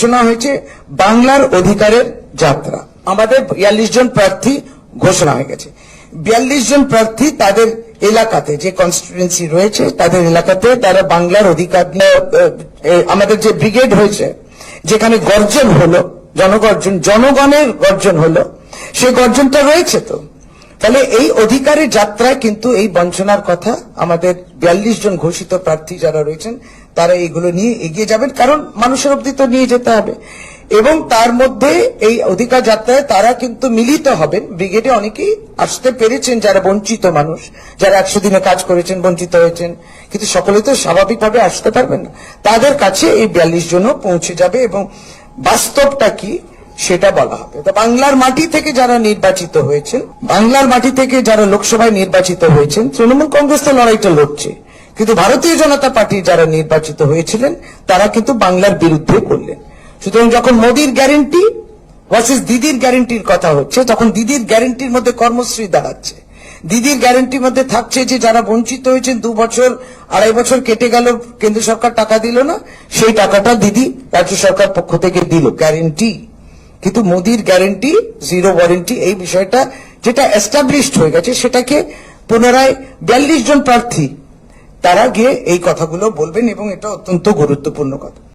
ঘোষণা হয়েছে, বাংলার অধিকারের যাত্রা। আমাদের বিয়াল্লিশ জন প্রার্থী ঘোষণা হয়ে গেছে। বিয়াল্লিশ জন প্রার্থী তাদের এলাকাতে যে কনস্টিটুয়েন্সি রয়েছে, তাদের এলাকাতে তারা বাংলার অধিকার আমাদের যে ব্রিগেড হয়েছে, যেখানে গর্জন হলো, জনগর্জন, জনগণের গর্জন হলো, সে গর্জনটা রয়েছে তো? তাহলে এই অধিকারের যাত্রায় কিন্তু এই বঞ্চনার কথা আমাদের বিয়াল্লিশ জন ঘোষিত প্রার্থী যারা রয়েছেন, তারা এইগুলো নিয়ে এগিয়ে যাবেন, কারণ মানুষের অব্দি তো নিয়ে যেতে হবে। এবং তার মধ্যে এই অধিকার যাত্রায় তারা কিন্তু মিলিত হবেন। ব্রিগেডে অনেকেই আসতে পেরেছেন, যারা বঞ্চিত মানুষ, যারা একশো দিনে কাজ করেছেন, বঞ্চিত হয়েছেন। কিন্তু সকলে তো স্বাভাবিকভাবে আসতে পারবেন না। তাদের কাছে এই বিয়াল্লিশ জনও পৌঁছে যাবে এবং বাস্তবটা কি? সেটা বলা হবে। তো বাংলার মাটি থেকে যারা নির্বাচিত হয়েছেন, বাংলার মাটি থেকে যারা লোকসভায় নির্বাচিত হয়েছেন, তৃণমূল কংগ্রেস তো লড়াইটা লড়ছে। কিন্তু ভারতীয় জনতা পার্টি যারা নির্বাচিত হয়েছিলেন, তারা কিন্তু বাংলার বিরুদ্ধে করলেন। সুতরাং যখন মোদির গ্যারেন্টি ভার্সেস দিদির গ্যারেন্টির কথা হচ্ছে, তখন দিদির গ্যারেন্টির মধ্যে কর্মশ্রী দাঁড়াচ্ছে। দিদির গ্যারেন্টির মধ্যে থাকছে যে যারা বঞ্চিত হয়েছেন, দু বছর, আড়াই বছর কেটে গেল, কেন্দ্র সরকার টাকা দিল না, সেই টাকাটা দিদি রাজ্য সরকার পক্ষ থেকে দিল গ্যারেন্টি কিন্তু মোদির গ্যারেন্টি জিরো ওয়ারেন্টি এই বিষয়টা যেটা এস্টাবলিশড হয়ে গেছে, সেটাকে পুনরায় বিয়াল্লিশ জন প্রার্থী, তারা গিয়ে এই কথাগুলো বলবেন এবং এটা অত্যন্ত গুরুত্বপূর্ণ কথা।